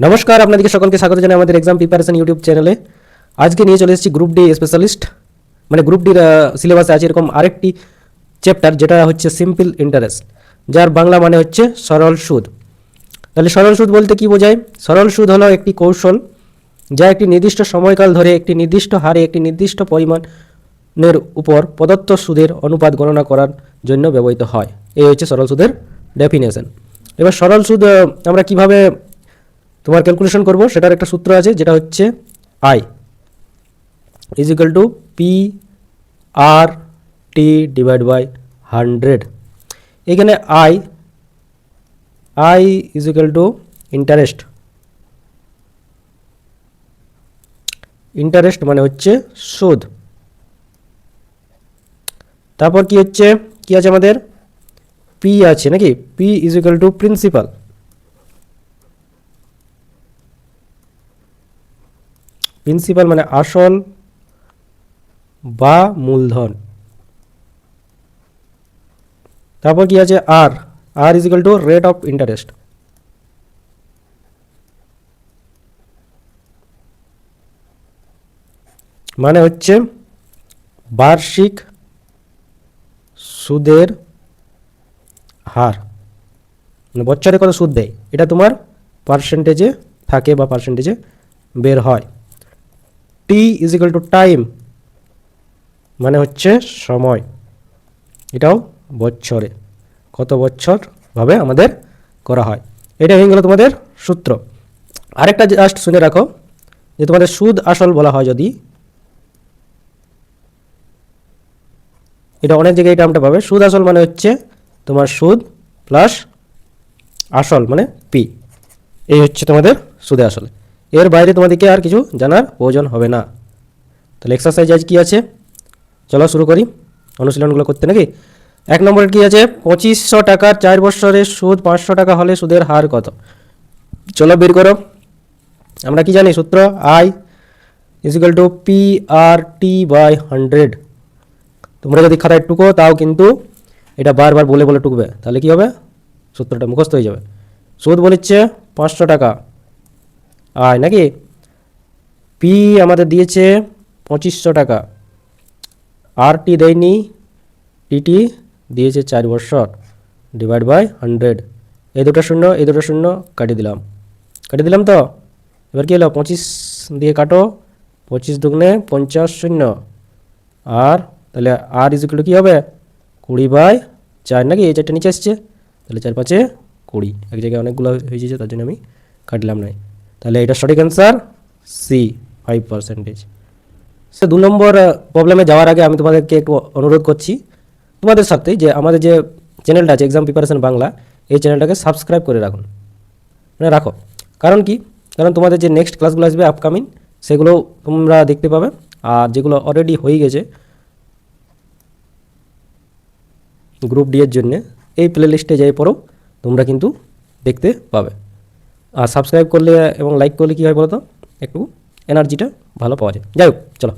নমস্কার, আপনাদেরকে সকলকে স্বাগত জানাই আমাদের এক্সাম প্রিপারেশন ইউটিউব চ্যানেলে আজকে নিয়ে চলে এসেছি গ্রুপ ডি স্পেশালিস্ট মানে গ্রুপ ডির সিলেবাসে আছে এরকম আরেকটি চ্যাপ্টার যেটা হচ্ছে সিম্পল ইন্টারেস্ট যার বাংলা মানে হচ্ছে সরল সুদ। তাহলে সরল সুদ বলতে কি বোঝায়? সরল সুদ হলো একটি কৌশল যা একটি নির্দিষ্ট সময়কাল ধরে একটি নির্দিষ্ট হারে, একটি নির্দিষ্ট পরিমাণের উপর প্রদত্ত সুদের অনুপাত গণনা করার জন্য ব্যবহৃত হয়। এই হচ্ছে সরল সুদের ডেফিনেশন এবার সরল সুদ আমরা কীভাবে তোমার ক্যালকুলেশন করব, সেটার একটা সূত্র আছে, যেটা হচ্ছে I is equal to P R T divide by hundred এখানে I I is equal to interest interest মানে হচ্ছে সুদ তারপর কি হচ্ছে? কি আছে আমাদের? পি আছে নাকি? P is equal to principal principal মানে আসল বা মূলধন। তারপর কি আছে? R R is equal to rate of interest মানে হচ্ছে বার্ষিক সুদের হার। মানে বছরে কত সুদ দেয়? এটা তোমার পার্সেন্টেজে থাকে বা পার্সেন্টেজে বের হয়। T is equal to time মানে হচ্ছে সময়। এটাও বছরে কত বছর ভাবে আমাদের করা হয়। এটা হয়ে গেল তোমাদের সূত্র। আরেকটা জাস্ট শুনে রাখো, যে তোমাদের সুদ আসল বলা হয় যদি, এটা অনেক জায়গায় এই টার্মটা পাবে। সুদ আসল মানে হচ্ছে তোমার সুদ প্লাস আসল মানে পি এই হচ্ছে তোমাদের সুদে আসলে। এর বাইরে তোমাদেরকে আর কিছু জানার প্রয়োজন হবে না। তাহলে এক্সারসাইজ আজ কী আছে? চলো শুরু করি। অনুশীলনগুলো করতে নাকি? এক নম্বরে কী আছে? পঁচিশশো টাকার চার বছরের সুদ, পাঁচশো টাকা হলে সুদের হার কত? চলো বের করো। আমরা কি জানি? সূত্র I is equal to P R T by hundred তোমরা যদি খাতায় টুকো, তাও কিন্তু এটা বারবার বলে বলে টুকবে। তাহলে কি হবে? সূত্রটা মুখস্থ হয়ে যাবে। সুদ বলেছে পাঁচশো টাকা। আয়, নাকি? পি আমাদের দিয়েছে পঁচিশশো টাকা। আর টি দেয়নি টিটি দিয়েছে চার বছর। ডিভাইড বাই হান্ড্রেড এই দুটো শূন্য, এই দুটো শূন্য, কাটিয়ে দিলাম। কাটিয়ে দিলাম তো? এবার কী হলো? পঁচিশ দিয়ে কাটো। পঁচিশ দুগুণে পঞ্চাশ শূন্য। আর তাহলে আর ইজিকুলো কী হবে? কুড়ি বাই চার, নাকি? এই চারটে নিচে আসছে তাহলে চার পাঁচে কুড়ি। এক জায়গায় অনেকগুলো হয়ে যাচ্ছে তার জন্য আমি কাটলাম নাই। তাহলে এটা সঠিক অ্যান্সার সি ফাইভ পার্সেন্টেজ সে দু নম্বর প্রবলেমে যাওয়ার আগে আমি তোমাদেরকে একটু অনুরোধ করছি। তোমাদের সাথে যে আমাদের যে চ্যানেলটা আছে এক্সাম প্রিপারেশন বাংলা এই চ্যানেলটাকে সাবস্ক্রাইব করে রাখুন। মানে রাখো। কারণ কি? কারণ তোমাদের যে নেক্সট ক্লাসগুলো আসবে আপকামিং সেগুলো তোমরা দেখতে পাবে। আর যেগুলো অলরেডি হয়ে গেছে গ্রুপ ডি এর জন্যে, এই প্লে লিস্টে যাই পরেও তোমরা কিন্তু দেখতে পাবে। আর সাবস্ক্রাইব করলে এবং লাইক করলে কী হয় বলো তো একটু এনার্জিটা ভালো পাওয়া যায়। যাই হোক, চলো।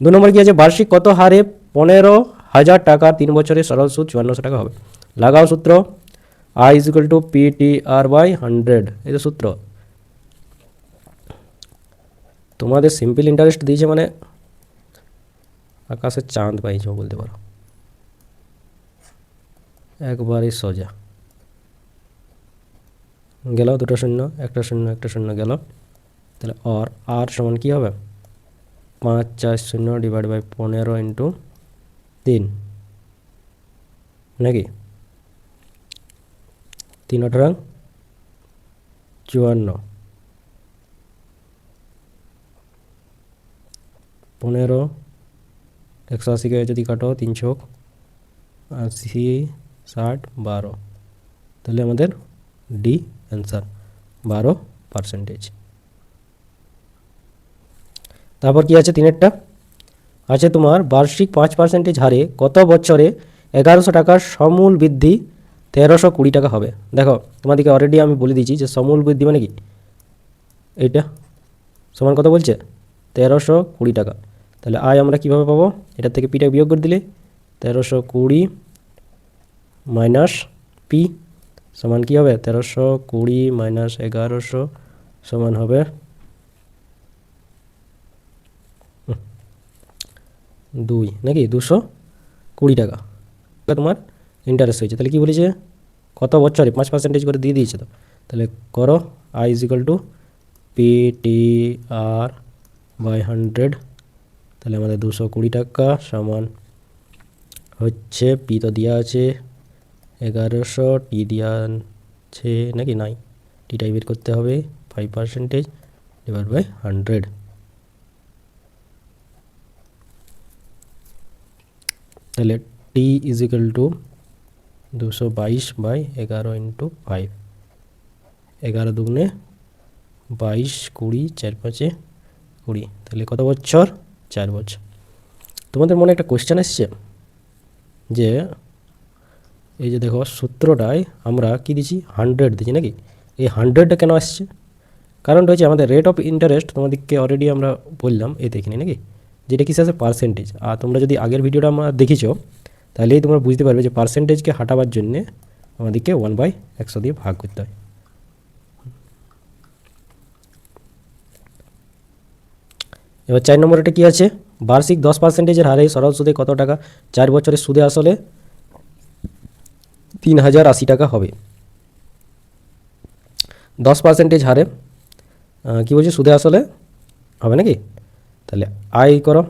দু নম্বর কী আছে? বার্ষিক কত হারে পনেরো হাজার টাকা তিন বছরের সরল সুদ চুয়ান্নশো টাকা হবে। লাগাও সূত্র। I is equal to P T R by hundred এই তো সূত্র। তোমাদের সিম্পল ইন্টারেস্ট দিয়েছে মানে আকাশের চাঁদ পাইছ বলতে পারো। একবারই সোজা। গেল, দুটো শূন্য, একটা শূন্য একটা শূন্য গেল। তাহলে আর আর সমান কী হবে? পাঁচ, চার, শূন্য ডিভাইড বাই পনেরো ইন্টু তিন। নাকি? তিন আঠারো, চুয়ান্ন। পনেরো, একশো আশিকে যদি কাটো, তিন ছক আশি, ষাট, বারো। তাহলে আমাদের ডি অ্যান্সার বারো পার্সেন্টেজ তারপর কি আছে তিনেরটা? আছে তোমার বার্ষিক পাঁচ পার্সেন্টেজ হারে কত বছরে এগারোশো টাকার সমূল বৃদ্ধি তেরোশো কুড়ি টাকা হবে? দেখো, তোমাদেরকে অলরেডি আমি বলে দিয়েছি যে সমূল বৃদ্ধি মানে কি? এইটা। সমান কত বলছে? তেরোশো কুড়ি টাকা। তাহলে আয় আমরা কীভাবে পাবো? এটার থেকে পিটা বিয়োগ করে দিলে তেরোশো কুড়ি মাইনাস পি সমান কী হবে? তেরোশো কুড়ি মাইনাস এগারোশো সমান হবে দুই, নাকি? দুশো কুড়ি টাকা। তোমার ইন্টারেস্ট হয়েছে। তাহলে কি বলেছে? কত বছরে? পাঁচ পার্সেন্টেজ করে দিয়ে দিয়েছে তো। তাহলে করো। I is to P T R by hundred তাহলে আমাদের দুশো কুড়ি টাকা সমান হচ্ছে। পি তো দেওয়া আছে। এগারোশো টি দেওয়া আছে নাকি? নাই। টিটাই বের করতে হবে। Five percentage divide by hundred তাহলে টি ইজ ইকাল টু দুশো বাইশ বাই এগারো ইন্টু ফাইভ এগারো দুগুণে বাইশ কুড়ি, চার পাঁচে কুড়ি। তাহলে কত বছর? চার বছর। তোমাদের মনে একটা কোয়েশ্চেন এসছে যে এই যে দেখো সূত্রটায় আমরা কি দিচ্ছি হান্ড্রেড দিচ্ছি নাকি? এই হান্ড্রেডটা কেন আসছে? কারণটা হচ্ছে আমাদের রেট অফ ইন্টারেস্ট তোমাদেরকে অলরেডি আমরা বললাম এই দেখিনি নাকি? যেটা কিসে আছে পার্সেন্টেজ আর তোমরা যদি আগের ভিডিওটা আমরা দেখিছো, তাহলেই তোমরা বুঝতে পারবে যে পার্সেন্টেজকে হাঁটাবার জন্যে আমাদেরকে ওয়ান বাই একশো দিয়ে ভাগ করতে হয়। এবার চার নম্বরটা কী আছে? বার্ষিক দশ পার্সেন্টেজের হারে সরল সুদে কত টাকা? চার বছরের সুদে আসলে তিন হাজার আশি টাকা হবে। দশ পার্সেন্টেজ হারে কি বলছি, সুদে আসলে হবে নাকি? তাহলে আই করো,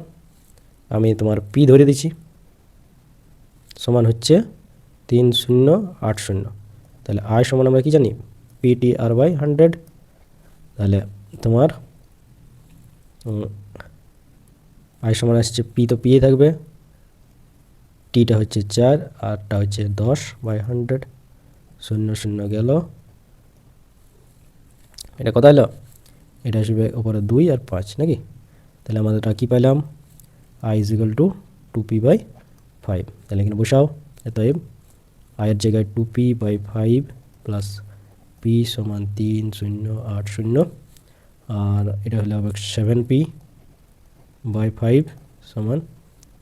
আমি তোমার পি ধরে দিচ্ছি। সমান হচ্ছে তিন শূন্য আট শূন্য। তাহলে আই সমান আমরা কি জানি? P T R by hundred তাহলে তোমার আই সমান আসছে পি তো পিয়ে থাকবে। টিটা হচ্ছে চার, আরটা হচ্ছে দশ, বাই হান্ড্রেড, শূন্য শূন্য গেল। এটা কত এলো এটা আসবে ওপরে দুই আর পাঁচ, নাকি? তাহলে আমাদেরটা কী পেলাম I is equal to two P by five তাহলে এখানে বসাও অতএব আয়ের জায়গায় two P by five plus P সমান তিন, শূন্য, আট, শূন্য। আর এটা হলে সেভেন পি বাই ফাইভ সমান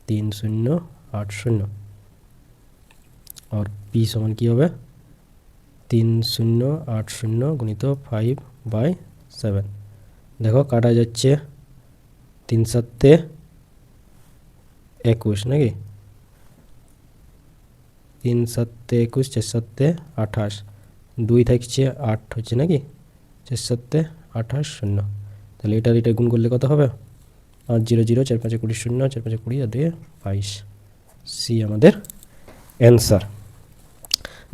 তিন, শূন্য আট শূন্য। আর পি সমান কী হবে? তিন শূন্য, আট শূন্য গুণিত ফাইভ বাই সেভেন দেখো, কাটা যাচ্ছে তিন সাতে একুশ নাকি? তিন সাতে একুশ, চার সাতে আঠাশ। দুই থাকছে আট হচ্ছে নাকি? চার সাতে আঠাশ শূন্য। তাহলে এটার এটা গুণ করলে কত হবে? পাঁচ জিরো জিরো, চার পাঁচে কুড়ি শূন্য, চার পাঁচে কুড়ি, আর দুয়ে বাইশ। সি আমাদের অ্যান্সার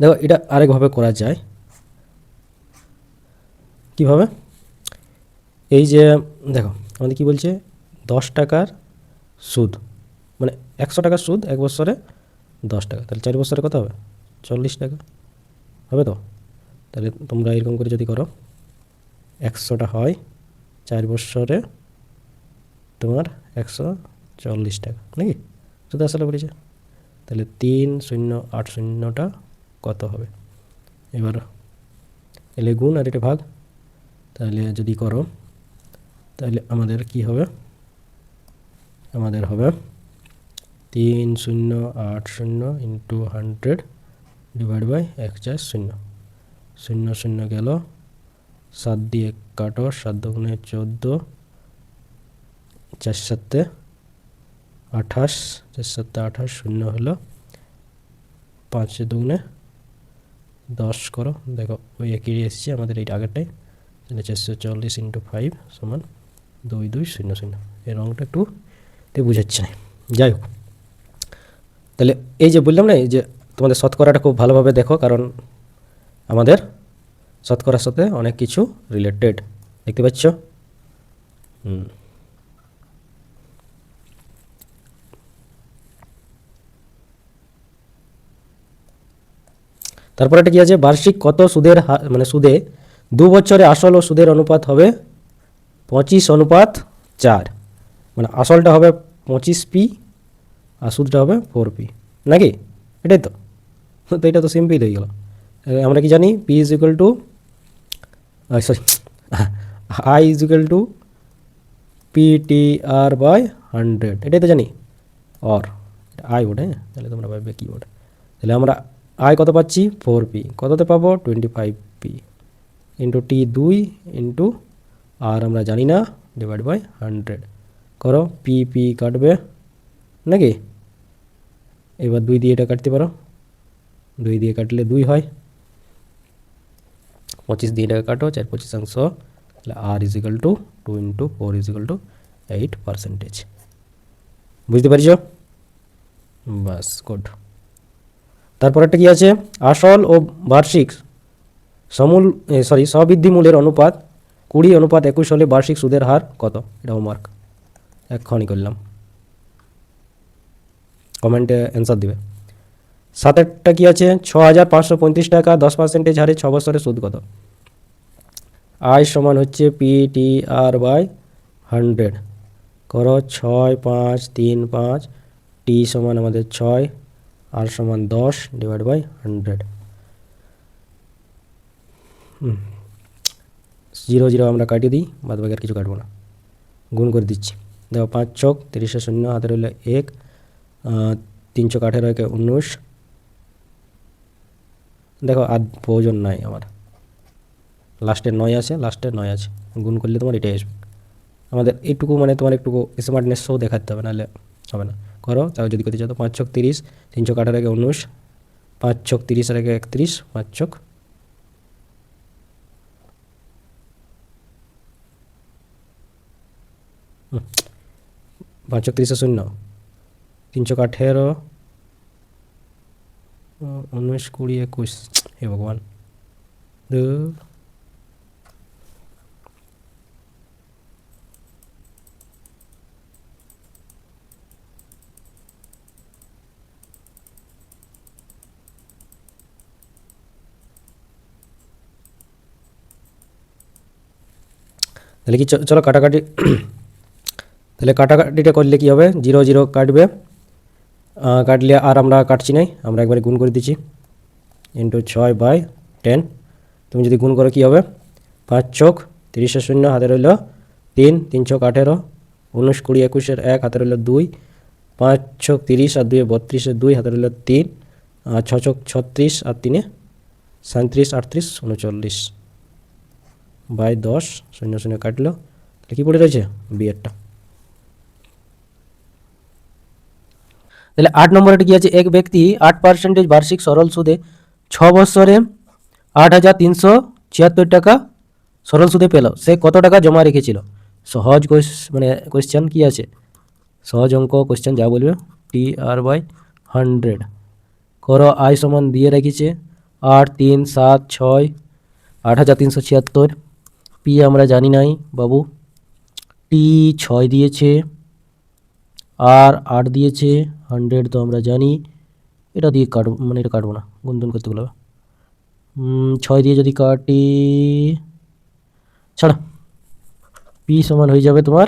দেখো, এটা আরেকভাবে করা যায়। কীভাবে? এই যে, দেখো, আমাদের কি বলছে? দশ টাকার সুদ। মানে একশো টাকার সুদ এক বছরে দশ টাকা। তাহলে চার বছরে কত হবে? চল্লিশ টাকা। হবে তো? তাহলে তোমরা এরকম করে যদি করো, একশোটা হয় চার বছরে তোমার একশো চল্লিশ টাকা। নাকি? শুধু আসলে বলেছে। তাহলে তিন শূন্য আট শূন্যটা কত হবে? এবার এলে গুণ আর এটা ভাগ। তাহলে যদি করো, তাহলে আমাদের কি হবে? আমাদের হবে তিন শূন্য আট শূন্য ইন্টু হান্ড্রেড ডিভাইড বাই এক চার শূন্য। শূন্য শূন্য গেল, সাত দিয়ে কাটো, সাত দুগুণে চোদ্দ, চার সাতে আঠাশ, চার সাতে আঠাশ শূন্য হলো। পাঁচ দুগুণে দশ করো। দেখো, ওই একই এসছে, আমাদের এই আগেরটাই তাহলে চারশো চল্লিশ ইন্টু ফাইভ সমান দুই দুই, শূন্য শূন্য। এই রঙটা একটু বুঝাচ্ছে না। যাই হোক। তাহলে এই যে বললাম না যে তোমাদের শতকরাটা খুব ভালোভাবে দেখো, কারণ আমাদের শতকরার সাথে অনেক কিছু রিলেটেড দেখতে পাচ্ছ? হুম। তারপর এটা কি আছে? বার্ষিক কত সুদের মানে সুদে দু বছরে আসল ও সুদের অনুপাত হবে পঁচিশ অনুপাত চার। মানে আসলটা হবে পঁচিশ পি আর সুদটা হবে ফোর পি। নাকি? এটাই তো। তো এটা তো সিম্পল হয়ে গেল। আমরা কি জানি? P is equal to sorry I is equal to P T R by hundred এটাই তো জানি। অর আই ওটা হ্যাঁ? তাহলে তোমরা ভাববে কী ওটা তাহলে আমরা আই কত পাচ্ছি? ফোর পি কততে পাবো? Twenty five P into T দুই ইন্টু আর আমরা জানি না ডিভাইড বাই হান্ড্রেড করো পি পি কাটবে, নাকি? এবার দুই দিয়ে এটা কাটতে পারো। দুই দিয়ে কাটলে দুই হয়। পঁচিশ দিয়ে এটাকে কাটো, চার পঁচিশাংশ তাহলে R is equal to two into four is equal to eight percentage বুঝতে পারছ বাস গুড তারপরেরটা কি আছে? আসল ও বার্ষিক সমূল সরি স্ববৃদ্ধি মূলের অনুপাত কুড়ি অনুপাত একুশ হলে বার্ষিক সুদের হার কত? এটা হোমওয়ার্ক এক্ষণই করলাম। কমেন্টে অ্যান্সার দিবে। সাতেরটা কি আছে? ছ হাজার পাঁচশো পঁয়ত্রিশ টাকা, দশ পার্সেন্টেজ হারে ছ বছরের সুদ কত? আয় সমান হচ্ছে P T R by hundred করো ছয় পাঁচ তিন পাঁচ টি সমান আমাদের ছয় আর সমান দশ divide by hundred zero zero আমরা কাটিয়ে দিই, বাদ বাকি আর কিছু কাটবো না। গুণ করে দিচ্ছি। দেখো পাঁচ ছক তিরিশে শূন্য, হাতে রইল এক তিন ছক আঠেরো, একে উনিশ। দেখো আর প্রয়োজন নাই আমার। লাস্টে নয় আছে লাস্টে নয় আছে। গুণ করলে তোমার এটাই আসবে। আমাদের এইটুকু মানে তোমার একটু স্মার্টনেসও দেখাতে হবে, নাহলে হবে না। করো তাও যদি করতে চাও তো পাঁচ ছক তিরিশ, তিন ছক আঠারো একে উনিশ, পাঁচ ছক তিরিশ একে একত্রিশ, পাঁচ ছক। পাঁচ ছক তিরিশে শূন্য, তিন ছক আঠেরো, উনিশ কুড়ি একুশ, হে ভগবান ধুর। তাহলে কি চলো কাটাকাটি, তাহলে কাটাকাটিটা করলে কি হবে? জিরো জিরো কাটবে। কাটলে আর আমরা কাটছি নাই, আমরা একবারে গুণ করে দিচ্ছি। ইন্টু ছয় বাই টেন তুমি যদি গুণ করো কী হবে? পাঁচ চোখ, তিরিশে শূন্য, হাতে রইল তিন তিন চোখ আঠেরো, উনিশ, কুড়ি, একুশের এক, হাতে রইল দুই, পাঁচ ছক তিরিশ, আর দুই বত্রিশে দুই, হাতে রইল তিন, আর ছ চোখ ছত্রিশ, আর তিনে সাঁত্রিশ, আটত্রিশ, উনচল্লিশ। বাই দশ, শূন্য শূন্য কাটলো। তাহলে কী পড়ে রয়েছে বিয়েরটা তাহলে আট নম্বরটা কি আছে? এক ব্যক্তি আট পার্সেন্টেজ বার্ষিক সরল সুদে ছ বছরে আট হাজার তিনশো ছিয়াত্তর টাকা সরল সুদে পেল। সে কত টাকা জমা রেখেছিল? সহজ মানে কোয়েশ্চেন কি আছে? সহজ অঙ্ক কোয়েশ্চেন যা বলবে টি আর বাই হান্ড্রেড করো আয় সমান দিয়ে রেখেছে আট তিন সাত ছয় আট হাজার তিনশো ছিয়াত্তর। পি আমরা জানি নাই বাবু। টি ছয় দিয়েছে আর আট দিয়েছে হান্ড্রেড তো আমরা জানি। এটা দিয়ে কাটবো মানে এটা কাটবো না গুনতুন করতে উম, ছয় দিয়ে যদি কাটি ছাড়া। পি সমান হয়ে যাবে তোমার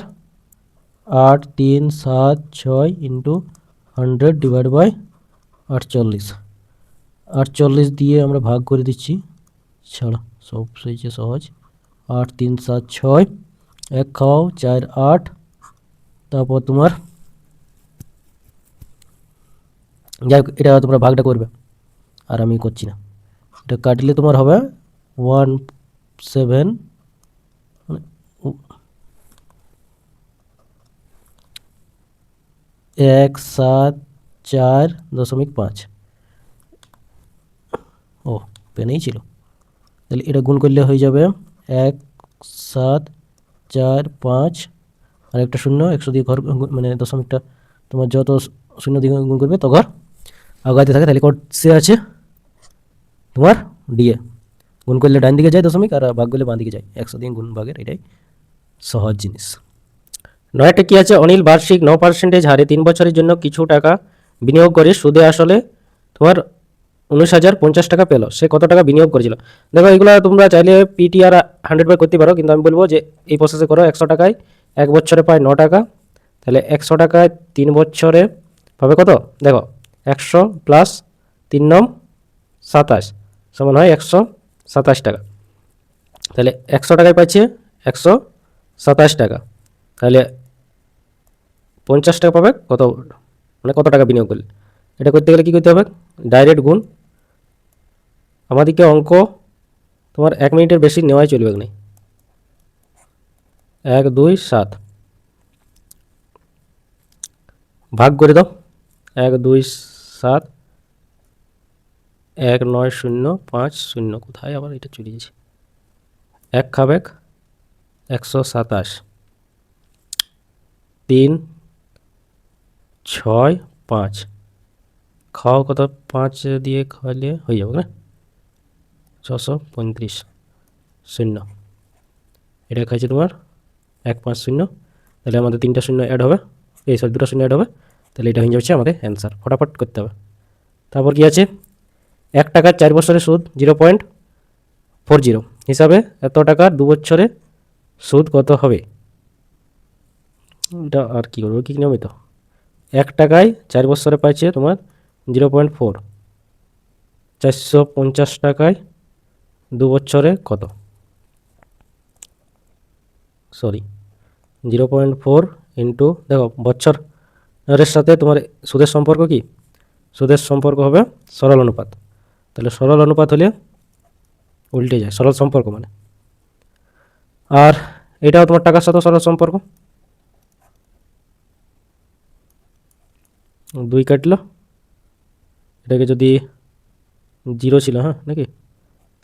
আট তিন সাত ছয় ইন্টু হান্ড্রেড ডিভাইড বাই আটচল্লিশ। আটচল্লিশ দিয়ে আমরা ভাগ করে দিচ্ছি। ছাড়া সব হয়েছে সহজ। আট, তিন, সাত, ছয়, এক খাওয়াও চার, আট, তারপর তোমার যাই হোক, এটা তোমরা ভাগটা করবে, আর আমি করছি না। এটা কাটলে তোমার হবে ওয়ান সেভেন মানে এক, সাত, চার, দশমিক পাঁচ। ও, পেনেই ছিল। তাহলে এটা গুণ করলে হয়ে যাবে এক, সাত, চার, পাঁচ, আর একটা শূন্য, একশো দিয়ে ঘর মানে দশমিকটা তোমার যত শূন্য দিয়ে গুণ করবে তো ঘর আগাইতে থাকে, তাহলে সে আছে। তোমার ডিএ গুণ করলে ডান দিকে যায় দশমিক, আর ভাগ করলে বাঁ দিকে যায়। একশো দিন গুণ ভাগের এটাই সহজ জিনিস। নয়টা কি আছে? অনিল বার্ষিক ন পার্সেন্টেজ হারে তিন বছরের জন্য কিছু টাকা বিনিয়োগ করে সুদে আসলে তোমার উনিশ হাজার পঞ্চাশ টাকা পেল। সে কত টাকা বিনিয়োগ করেছিল? দেখো, এগুলো তোমরা চাইলে পিটিআর হান্ড্রেড বাই করতে পারো, কিন্তু আমি বলব যে এই প্রসেসে করো একশো টাকায় এক বছরে পায় ন টাকা। তাহলে একশো টাকায় তিন বছরে পাবে কত? দেখো, একশো প্লাস তিন নম সাতাশ সমান হয় একশো সাতাশ টাকা। তাহলে একশো টাকায় পাচ্ছে একশো সাতাশ টাকা। তাহলে পঞ্চাশ টাকা পাবে, কত? মানে কত টাকা বিনিয়োগ করলে? এটা করতে গেলে কী করতে হবে? ডাইরেক্ট গুণ আমাদেরকে অঙ্ক তোমার এক মিনিটের বেশি নেওয়াই চলবে না এক, দুই, সাত। ভাগ করে দাও। এক, দুই, সাত। এক, নয়, শূন্য, পাঁচ, শূন্য। কোথায় আবার এটা চলে গেছে? এক খাবেক একশো সাতাশ। তিন, ছয়, পাঁচ। খাওয়া কত? পাঁচ দিয়ে খাওয়ালে হয়ে যাবে না? ছশো পঁয়ত্রিশ শূন্য। এটা খাইছে তোমার এক পাঁচ শূন্য। তাহলে আমাদের তিনটা শূন্য অ্যাড হবে। এই সরি দুটো শূন্য অ্যাড হবে। তাহলে এটা হয়ে যাচ্ছে আমাদের অ্যান্সার ফটাফট করতে হবে। তারপর কি আছে? এক টাকার চার বছরের সুদ জিরো পয়েন্ট ফোর জিরো। হিসাবে এত টাকার দু বছরে সুদ কত হবে? এটা আর কী করব? কি নিয়মিত? এক টাকায় চার বছরে পাইছে তোমার জিরো পয়েন্ট ফোর। চারশো পঞ্চাশ টাকায় দু বছরে কত? Sorry zero point four into দেখো বছরের সাথে তোমার সুদের সম্পর্ক কি? সুদের সম্পর্ক হবে সরল অনুপাত। তাহলে সরল অনুপাত হলে উল্টে যায়, সরল সম্পর্ক মানে। আর এটাও তোমার টাকার সাথে সরল সম্পর্ক। দুই কাটলো। এটাকে যদি জিরো ছিল হ্যাঁ নাকি?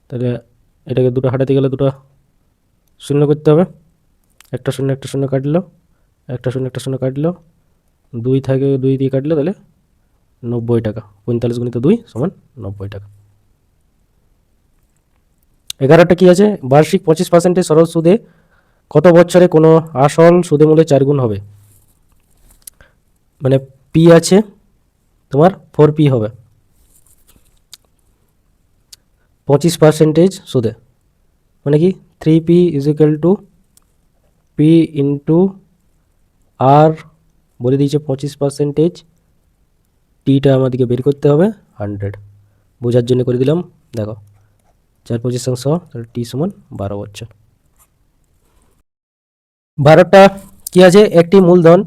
তাহলে এটাকে দুটো হাঁটাতে গেলে দুটো শূন্য করতে হবে। একটা শূন্য একটা শূন্য কাটলো। একটা শূন্য একটা শূন্য কাটলো। দুই থাকে দুই দিয়ে কাটলো তাহলে নব্বই টাকা। পঁয়তাল্লিশ গুণিত দুই সমান নব্বই টাকা। এগারোটা কি আছে? বার্ষিক পঁচিশ পার্সেন্টের সরল সুদে কত বছরে কোনো আসল সুদে মূল্যে চার গুণ হবে? মানে পি আছে, তোমার ফোর পি হবে। পঁচিশ পার্সেন্টেজ সুদে। মানে কি? Three P is to P into R বলে দিয়েছে পঁচিশ পার্সেন্টেজ টিটা আমাদেরকে বের করতে হবে হান্ড্রেড বোঝার জন্য করে দিলাম, দেখো। চার পঁচিশ অংশ, তাহলে টি সমান বারো বছর। বারোটা কি আছে? একটি মূলধন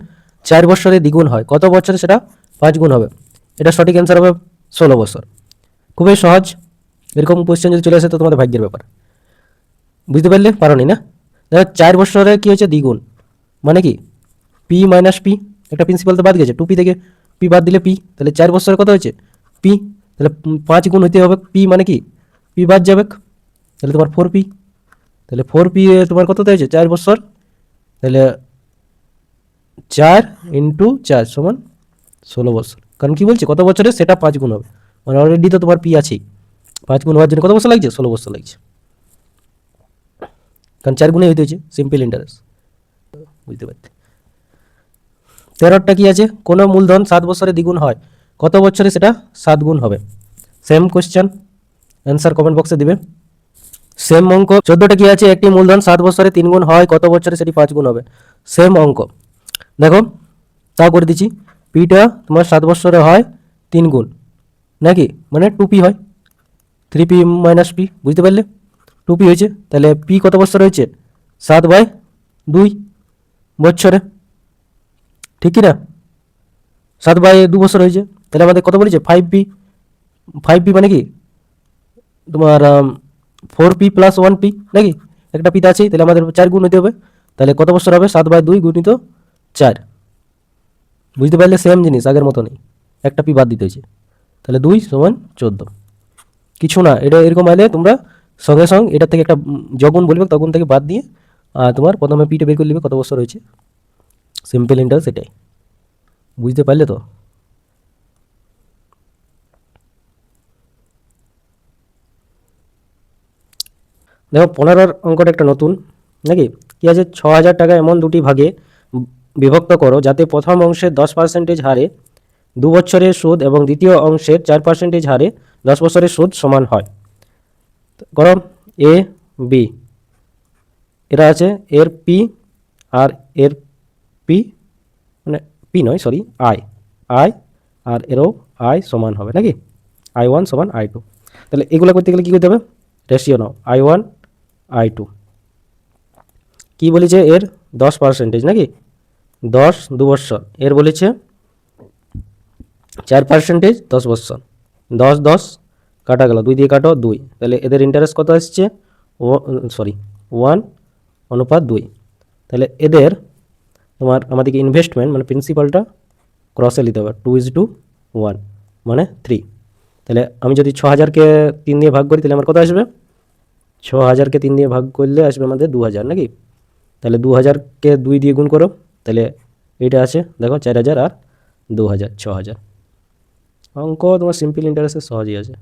চার বছরে দ্বিগুণ হয়। কত বছরে সেটা? পাঁচ গুণ হবে। এটা সঠিক অ্যান্সার হবে ষোলো বছর। খুবই সহজ। এরকম কোয়েশ্চেন যদি চলে আসে, তো তোমাদের ভাগ্যের ব্যাপার। বুঝতে পারলে? পারোনি না? দেখো, চার বছরে কী হয়েছে? দ্বিগুণ। মানে কি? পি মাইনাস পি একটা প্রিন্সিপাল তো বাদ গেছে। টু পি থেকে পি বাদ দিলে পি তাহলে চার বছরে কত হয়েছে? পি তাহলে পাঁচ গুণ হইতে হবে। পি মানে কি? পি বাদ যাবে। তাহলে তোমার ফোর পি তাহলে ফোর পি তোমার কত হয়েছে? চার বছর। তাহলে চার ইন্টু চার সমান ষোলো বছর। কারণ কি বলছে? কত বছরে? সেটা পাঁচ গুণ হবে। মানে অলরেডি তো তোমার পি আছেই। পাঁচ গুণ হওয়ার জন্য কত বছর লাগছে? ষোলো বছর লাগছে। কারণ চার গুণে হইতে হচ্ছে সিম্পল ইন্টারেস্ট বুঝতে পারছি। তেরোটা কি আছে? কোনো মূলধন সাত বছরে দ্বিগুণ হয়। কত বছরে সেটা সাত গুণ হবে? সেম কোশ্চেন অ্যান্সার কমেন্ট বক্সে দিবে। সেম অঙ্ক। চোদ্দোটা কি আছে? একটি মূলধন সাত বছরে তিন গুণ হয়, কত বছরে সেটি পাঁচ গুণ হবে? সেম অঙ্ক। দেখো, তাও করে দিচ্ছি। পিটা তোমার সাত বছরে হয়, তিন গুণ। নাকি? মানে টুপি হয়। থ্রি পি মাইনাস পি বুঝতে পারলে? টু পি হয়েছে, তাহলে পি কত বছর হয়েছে? সাত বাই দুই বছরে। ঠিক কি না? সাত বাই দু বছর হয়েছে, তাহলে আমাদের কত বলেছে? ফাইভ পি ফাইভ পি মানে কি? তোমার four P plus one P নাকি? একটা পিতা আছেই, তাহলে আমাদের চার গুণ হতে হবে। তাহলে কত বছর হবে? সাত বাই দুই গুণিত চার। বুঝতে পারলে সেম জিনিস, আগের মতো নেই একটা পি বাদ দিতে হয়েছে। তাহলে দুই সমান চোদ্দ। কিছু না, এটা এরকম আইলে তোমরা সঙ্গে সঙ্গে এটা থেকে একটা যখন বলবে, তখন থেকে বাদ দিয়ে আর তোমার প্রথমে পিটা বের করে নেবে কত বছর হয়েছে। সিম্পল ইন্টারেস্ট এটাই বুঝতে পারলে তো? দেখো, পনেরোর অঙ্কটা একটা নতুন, নাকি? কি আছে? ছ হাজার টাকা এমন দুটি ভাগে বিভক্ত করো, যাতে প্রথম অংশে দশ পার্সেন্টেজ হারে দু বছরের সুদ এবং দ্বিতীয় অংশের চার পার্সেন্টেজ হারে দশ বছরের সুদ সমান হয়। করো এ, বি। এরা আছে এর পি আর এর পি মানে পি নয় সরি আই। আই আর এরও আই সমান হবে, নাকি? আই ওয়ান সমান আই টু। তাহলে এগুলো করতে গেলে কী করতে হবে? Ratio now. I one, I two. কী বলেছে এর? দশ পার্সেন্টেজ নাকি? দশ দু বৎসর এর বলেছে চার পার্সেন্টেজ দশ বৎসর দশ দশ, কাটা গেল। দুই দিয়ে কাটো, দুই। তাহলে এদের ইন্টারেস্ট কত আসছে? ও সরি ওয়ান অনুপাত দুই। তাহলে এদের তোমার আমাদেরকে ইনভেস্টমেন্ট মানে প্রিন্সিপালটা ক্রসে নিতে হবে। টু ইজ টু ওয়ান মানে থ্রি তাহলে আমি যদি ছ হাজারকে তিন দিয়ে ভাগ করি, তাহলে আমার কত আসবে? ছ হাজারকে তিন দিয়ে ভাগ করলে আসবে আমাদের দু হাজার, নাকি? তাহলে দু হাজারকে দুই দিয়ে গুণ করো, তাহলে এইটা আছে, দেখো, চার হাজার আর দু হাজার, ছ হাজার। অঙ্ক তোমার সিম্পল ইন্টারেস্টে সহজই আছে।